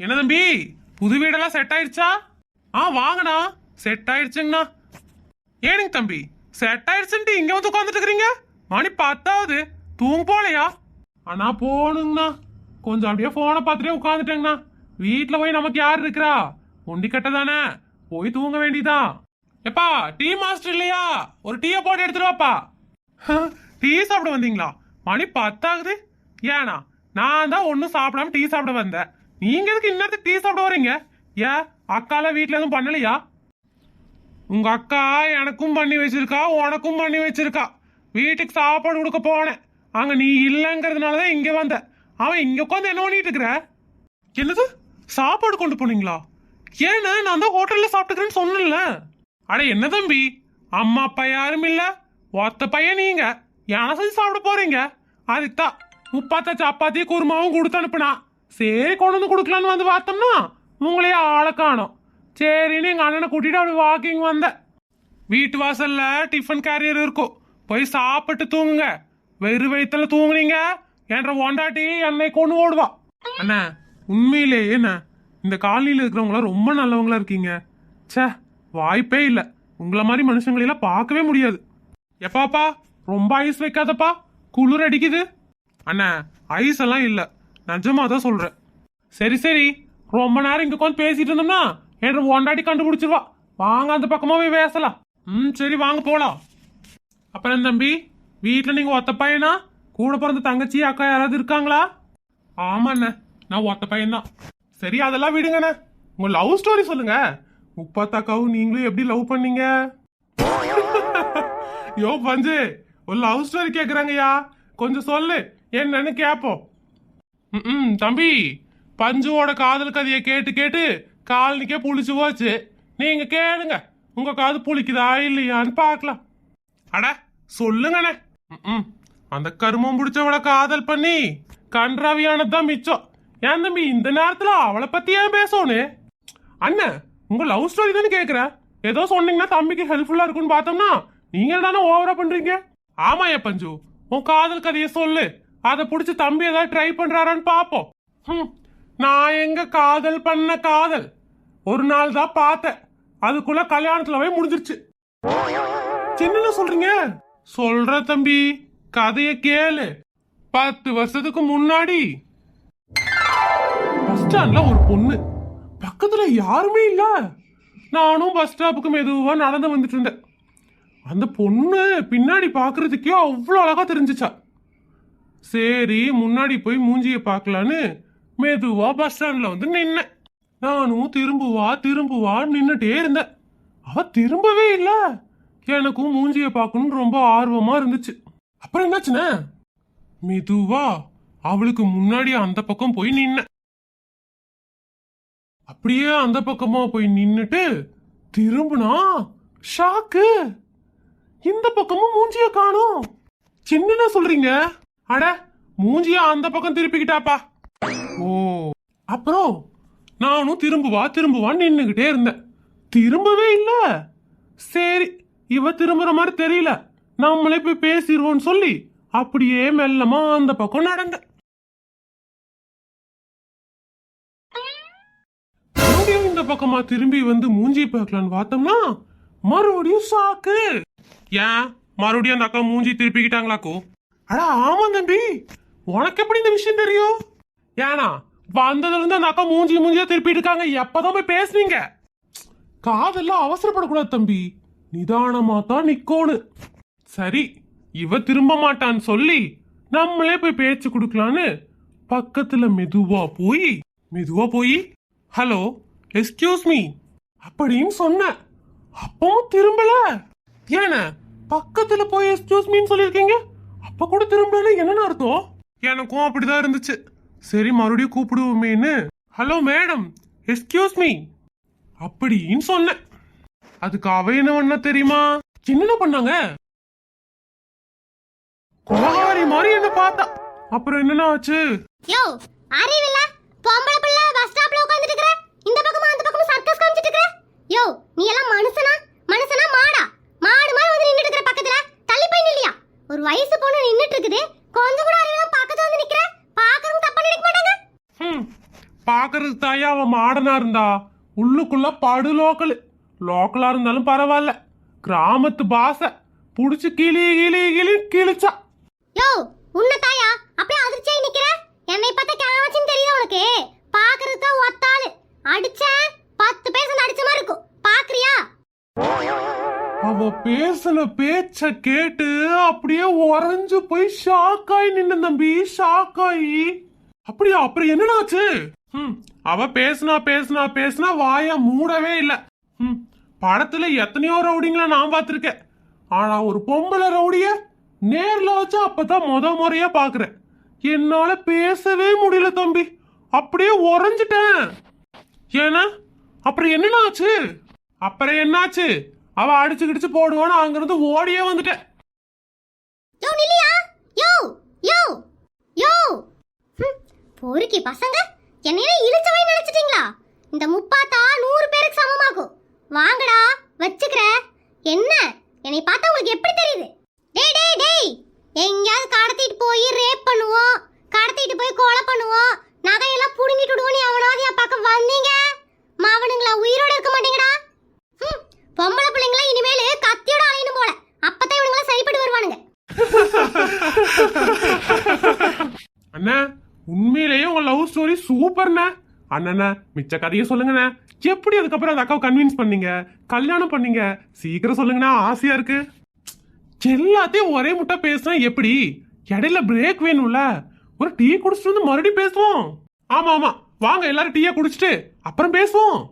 என்ன தம்பி? புது வீடெல்லாம் செட் ஆயிடுச்சா? ஆ வாங்கண்ணா செட் ஆயிடுச்சுங்கண்ணா. ஏனுங்க தம்பி? செட் ஆயிடுச்சுன்ட்டு இங்க வந்து உட்காந்துட்டு இருக்கிறீங்க மணி பத்தாவது. தூங்க போலையா? அண்ணா போகணுங்கண்ணா கொஞ்சம் அப்படியே போனை பார்த்துட்டே உட்காந்துட்டேங்கண்ணா வீட்டில் போய் நமக்கு யார் இருக்கிறா? ஒண்டிக்கட்டை கட்ட தானே. போய் தூங்க வேண்டியதான் எப்பா டீ மாஸ்டர் இல்லையா? ஒரு டீயை போட்டு எடுத்துருவாப்பா டீ சாப்பிட வந்தீங்களா? மணி பத்தாகுது ஏனா நான் தான் ஒன்றும் சாப்பிடாம டீ சாப்பிட வந்தேன். நீங்க எதுக்கு இன்னத்துக்கு டீ சாப்பிட வரீங்க ஏன் அக்கால வீட்டுல எதுவும் பண்ணலையா? உங்க அக்கா எனக்கும் பண்ணி வச்சிருக்கா உனக்கும் பண்ணி வச்சிருக்கா. வீட்டுக்கு சாப்பாடு கொடுக்க போனேன். அங்க நீ இல்லைங்கிறதுனால தான் இங்க வந்த. அவன் இங்க உட்காந்து என்ன பண்ணிட்டு இருக்கிற? என்னது? சாப்பாடு கொண்டு போனீங்களா? ஏன்னு நான் தான் ஹோட்டல்ல சாப்பிட்டுக்கிறேன்னு சொன்னேன்ல. அட என்ன தம்பி? அம்மா அப்பா யாரும் இல்ல. ஒத்த பையன் நீங்க. யானை செஞ்சு சாப்பிட போறீங்க. அதுதான் முப்பாத்த சப்பாத்தி குருமாவும் கொடுத்து அனுப்புனா. சரி கொண்டு வந்து கொடுக்கலான்னு வந்து பார்த்தோம்னா உங்களையே ஆளை காணும். சரின்னு எங்கள் அண்ணனை கூட்டிகிட்டு அப்படி வாக்கிங் வந்தேன் வீட்டு வாசலில் டிஃபன் கேரியர் இருக்கும் போய் சாப்பிட்டு தூங்குங்க. வெறு வயிற்றில் தூங்குனீங்க. என்ற ஒண்டாட்டி என்னை கொண்டு ஓடுவா. அண்ணா உண்மையிலேயே என்ன இந்த காலனியில் இருக்கிறவங்கள ரொம்ப நல்லவங்களா இருக்கீங்க. சே வாய்ப்பே இல்லை. உங்களை மாதிரி மனுஷங்களெல்லாம் பார்க்கவே முடியாது. எப்பாப்பா ரொம்ப ஐஸ் வைக்காதப்பா. குளிர் அடிக்குது. அண்ணா ஐஸ் எல்லாம் இல்லை. நிஜமா தான் சொல்றேன். சரி சரி. ரொம்ப நேரம் இங்க உட்காந்து பேசிட்டு இருந்தோம்னா என்ற ஒண்டாட்டி கண்டுபிடிச்சிருவா. வாங்க அந்த பக்கமா போய் பேசலாம். ம் சரி வாங்க போலாம். அப்புறம் தம்பி வீட்டில் நீங்க ஒத்த பையனா? கூட பிறந்த தங்கச்சி அக்கா யாராவது இருக்காங்களா? ஆமாண்ண நான் ஒத்த பையன்தான். சரி அதெல்லாம் விடுங்கண்ணே. உங்க லவ் ஸ்டோரி சொல்லுங்க. முப்பாத்தாக்காவும் நீங்களும் எப்படி லவ் பண்ணீங்க? யோ பஞ்சு ஒரு லவ் ஸ்டோரி கேக்குறாங்கய்யா. கொஞ்சம் சொல்லு. என்னன்னு கேப்போம். ம் தம்பி. பஞ்சுவோட காதல் கதையை கேட்டு கேட்டு காலனிக்கே புளிச்சு போச்சு. நீங்க கேளுங்க. உங்க காது புளிக்குதா இல்லையான்னு பார்க்கலாம். அட சொல்லுங்கண்ணே. ம் அந்த கருமம் பிடிச்சவளை காதல் பண்ணி கன்றாவியானதுதான் மிச்சம். ஏன் தம்பி இந்த நேரத்துல அவளை பத்தி ஏன் பேசணும் அண்ணன் உங்க லவ் ஸ்டோரி தானே கேக்குற? ஏதோ சொன்னீங்கன்னா தம்பிக்கு ஹெல்ப்ஃபுல்லா இருக்கும்னு பார்த்தோம்னா நீங்க தானே ஓவரா பண்றீங்க? ஆமாயா பஞ்சு உன் காதல் கதையை சொல்லு. அதை பிடிச்சி தம்பி ஏதாவது ட்ரை பண்றாரான்னு பாப்போம். நான் எங்க காதல் பண்ண காதல்? ஒரு நாள் தான் பார்த்தேன். அதுக்குள்ள கல்யாணத்துல போய் முடிஞ்சிருச்சு. என்னென்ன சொல்றீங்க? சொல்ற தம்பி கதைய கேளு. பத்து வருஷத்துக்கு முன்னாடி. பஸ் ஸ்டாண்ட்ல ஒரு பொண்ணு. பக்கத்துல யாருமே இல்ல. நானும் பஸ் ஸ்டாப்புக்கு மெதுவா நடந்து வந்துட்டு இருந்தேன். அந்த பொண்ணு பின்னாடி பாக்குறதுக்கே அவ்வளோ அழகா தெரிஞ்சிச்சா. சரி முன்னாடி போய் மூஞ்சிய பார்க்கலான்னு மெதுவா பஸ் ஸ்டாண்ட்ல வந்து நின்னேன். நானும் திரும்புவா திரும்புவா நின்னுட்டே இருந்தேன். அவ திரும்பவே இல்ல. எனக்கும் மூஞ்சிய பார்க்கணும்னு ரொம்ப ஆர்வமா இருந்துச்சு. அப்புறம் என்னாச்சுண்ணே? மெதுவா அவளுக்கு முன்னாடி அந்த பக்கம் போய் நின்னேன். அப்படியே அந்த பக்கமா போய் நின்னுட்டு திரும்புனா ஷாக்கு இந்த பக்கமும் மூஞ்சிய காணும். சின்னன சொல்றீங்க? அட மூஞ்சியா அந்த பக்கம் திருப்பிக்கிட்டாப்பா. ஓ. அப்புறம் நானும் திரும்புவா திரும்புவா நின்னுகிட்டே இருந்தேன். திரும்பவே இல்ல. சரி இவ திரும்புற மாதிரி தெரியல. நம்மளே போய் பேசிடுவோம்னு சொல்லி அப்படியே மெல்லமா அந்த பக்கம் நடந்தேன். மறுபடியும் இந்த பக்கமா திரும்பி வந்து மூஞ்சி பார்க்கலான்னு பார்த்தோம்னா மறுபடியும் சாக்கு. ஏன்? மறுபடியும் அந்த அக்கா மூஞ்சி திருப்பிக்கிட்டாங்களாக்கோ? அட ஆமா தம்பி. உனக்கு எப்படி இந்த விஷயம் தெரியும்? ஏனா வந்ததுல இருந்து அந்த அக்கா மூஞ்சி மூஞ்சியா திருப்பிட்டு இருக்காங்க. எப்பதான் போய் பேசுனீங்க? காதெல்லாம் அவசரப்படக்கூடாது தம்பி. நிதானமா தான் நிக்கோணும் சரி இவ திரும்ப மாட்டான்னு சொல்லி நம்மளே போய் பேச்சு கொடுக்கலான்னு பக்கத்துல மெதுவா போய் மெதுவா போய் ஹலோ எஸ்கியூஸ் மீ அப்படின்னு சொன்னேன். அப்பவும் திரும்பல. ஏன பக்கத்துல போய் எஸ்கியூஸ் மீன்னு சொல்லியிருக்கீங்க? அப்ப கூட திரும்பல என்னன்னு அர்த்தம்? எனக்கும் அப்படிதான் இருந்துச்சு. சரி மறுபடியும் கூப்பிடுவோமேன்னு. ஹலோ மேடம் எஸ்கியூஸ் மீ அப்படின்னு சொன்னேன் அதுக்கு அவ என்ன பண்ண தெரியுமா? என்னென்ன பண்ணாங்க. கொலகாரி மாதிரி என்ன பார்த்தா. அப்புறம் என்னென்ன ஆச்சு? யோ அறிவில்ல? பொம்பளை பிள்ளை பஸ் ஸ்டாப்ல உட்கார்ந்துட்டு இருக்கற? இந்த பக்கமா அந்த பக்கமா சர்க்கஸ் காமிச்சிட்டு இருக்கற? யோ நீ எல்லாம் மனுஷனா? மனுஷனா மாடா? மாடு மாதிரி வந்து நின்னுட்டு இருக்கற பக்கத்துல தள்ளி போய் நில்லியா ஒரு வயசு பொண்ணு நின்னுட்டு இருக்குது கொஞ்சம் கூட அறிவில்லாம் பக்கத்துல வந்து நிக்கிற? பாக்குறவங்க தப்பா நினைக்க மாட்டாங்க? ஹம், பாக்குறதுக்கு தாயா அவன் மாடனா இருந்தா? உள்ளுக்குள்ள படு லோக்கல். லோக்கலா இருந்தாலும் பரவாயில்ல. கிராமத்து பாச. புடிச்சு கிளி கிளி கிளி கிழிச்சா. யோ உன்ன தாயா அப்படியே அதிர்ச்சியாய் நிக்கிற? என்னை பார்த்தா கேவச்சின்னு தெரியுதா உனக்கு? பாக்குறதுக்கு தான் ஒத்தாளு. அடிச்ச பத்து பேர் அடிச்ச மாதிரி இருக்கும். பாக்குறியா அவ பேசின பேச்ச கேட்டு அப்படியே உறைஞ்சு போய் ஷாக் ஆகி நின்ன தம்பி ஷாக் ஆகி அப்படியா அப்புறம் என்னடாச்சு ம் அவ பேசுனா பேசுனா பேசுனா வாய மூடவே இல்ல. ம் படத்துல எத்தனையோ ரவுடிங்களை நான் பார்த்துருக்கேன். ஆனா ஒரு பொம்பளை ரவுடிய நேர்ல வச்சு அப்பதான் முத முறையா பாக்குறேன் என்னால பேசவே முடியல தம்பி. அப்படியே உறைஞ்சிட்டேன். ஏன்னா அப்புறம் என்னடா ஆச்சு அப்புறம் என்னாச்சு? அவ அடிச்சு கிடிச்சு போடுவான்னு அங்கிருந்து ஓடியே வந்துட்டேன். யோ நில்லியா? யோ யோ யோ. ஹம், பொறுக்கி பசங்க என்னையே இழுச்சவை நினைச்சிட்டீங்களா? இந்த முப்பாத்தா நூறு பேருக்கு சமமாகும். வாங்கடா வச்சுக்கிற. என்ன? என்னை பார்த்தா உங்களுக்கு எப்படி தெரியுது? டேய் டேய் டேய். எங்கேயாவது கடத்திட்டு அண்ணா உண்மையிலேயே உங்க லவ் ஸ்டோரி சூப்பர்ண்ணே அண்ணண்ணா மிச்ச கதையை சொல்லுங்கண்ணே. எப்படி அதுக்கப்புறம் அந்த அக்காவை கன்வின்ஸ் பண்ணீங்க? கல்யாணம் பண்ணீங்க? சீக்கிரம் சொல்லுங்கண்ணா ஆசையா இருக்கு. எல்லாத்தையும் ஒரே முட்டை பேசினா எப்படி? இடையில பிரேக் வேணும்ல. ஒரு டீ குடிச்சிட்டு வந்து மறுபடியும் பேசுவோம். ஆமா ஆமா. வாங்க எல்லாரும் டீயை குடிச்சிட்டு அப்புறம் பேசுவோம்.